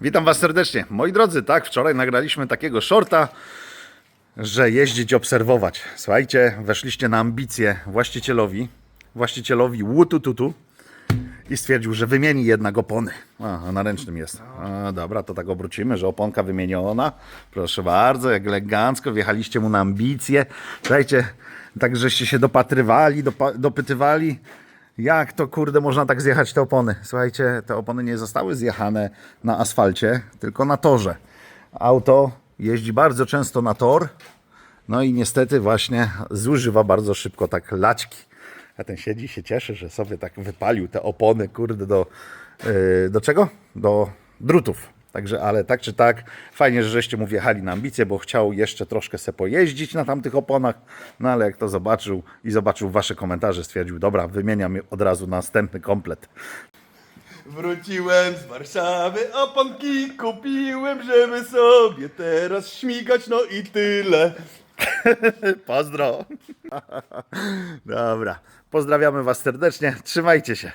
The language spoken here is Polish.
Witam Was serdecznie. Moi drodzy, tak, wczoraj nagraliśmy takiego shorta, że jeździć, obserwować. Słuchajcie, weszliście na ambicje właścicielowi, właścicielowi Łutututu i stwierdził, że wymieni jednak opony. A, na ręcznym jest. A, dobra, to tak obrócimy, że oponka wymieniona. Proszę bardzo, jak elegancko wjechaliście mu na ambicje. Słuchajcie, tak żeście się dopatrywali, dopa- dopytywali, jak to kurde można tak zjechać te opony. Słuchajcie, te opony nie zostały zjechane na asfalcie, tylko na torze. Auto jeździ bardzo często na tor, no i niestety właśnie zużywa bardzo szybko tak laćki. A ten siedzi się cieszy, że sobie tak wypalił te opony, kurde, do, yy, do czego? Do drutów. Także, ale tak czy tak, fajnie, że żeście mu wjechali na ambicje, bo chciał jeszcze troszkę se pojeździć na tamtych oponach, no ale jak to zobaczył i zobaczył wasze komentarze, stwierdził, dobra, wymieniam od razu następny komplet. Wróciłem z Warszawy, oponki kupiłem, żeby sobie teraz śmigać, no i tyle. Pozdro! Dobra, pozdrawiamy was serdecznie, trzymajcie się.